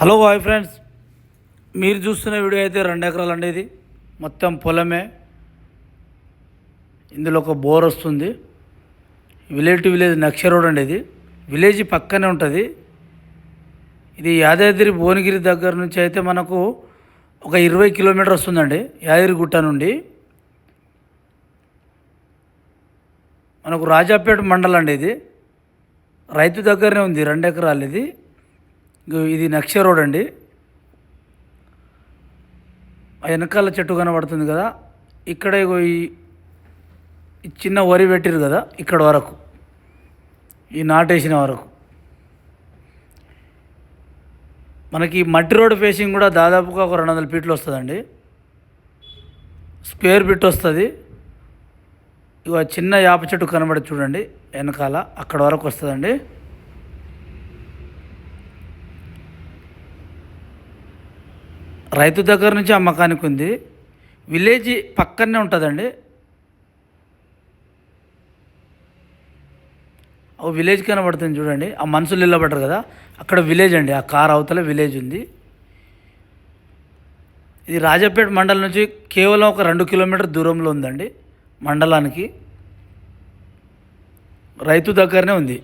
Hello bye friends. మీరు చూస్తున్న video అయితే రెండు ఎకరాలు అండి ఇది. మొత్తం పొలమే. ఇందులో ఒక బోర్ వస్తుంది. విలేజ్ టు విలేజ్ నక్ష రోడ్ అండి ఇది. విలేజ్ పక్కనే ఉంటుంది. ఇది యాదాద్రి భువనగిరి దగ్గర నుంచి అయితే మనకు ఒక ఇరవై కిలోమీటర్ వస్తుందండి. యాదగిరిగుట్ట నుండి. మనకు రాజాపేట మండలం అండి ఇది. రైతు దగ్గరనే ఉంది రెండు ఎకరాలు ఇది. ఇది నక్ష రోడ్ అండి ఆ వెనకాల చెట్టు కనబడుతుంది కదా. ఇక్కడ ఇగో ఈ చిన్న వరి పెట్టిరు కదా ఇక్కడ వరకు. ఈ నాటేసిన వరకు. మనకి మట్టి రోడ్ ఫేసింగ్ కూడా దాదాపుగా ఒక రెండు వందల ఫీట్లు వస్తుందండి. స్క్వేర్ ఫీట్ వస్తుంది. ఇగో చిన్న యాప చెట్టు కనబడి చూడండి వెనకాల అక్కడ వరకు వస్తుందండి. రైతు దగ్గర నుంచి అమ్మకానికి ఉంది. విలేజ్ పక్కనే ఉంటుందండి. ఓ విలేజ్ కనబడుతుంది చూడండి. ఆ మనుషులు నిలబడ్డారు కదా. అక్కడ విలేజ్ అండి. ఆ కార్ అవతల విలేజ్ ఉంది. ఇది రాజపేట మండలం నుంచి కేవలం ఒక రెండు కిలోమీటర్ దూరంలో ఉందండి మండలానికి. రైతు దగ్గరనే ఉంది.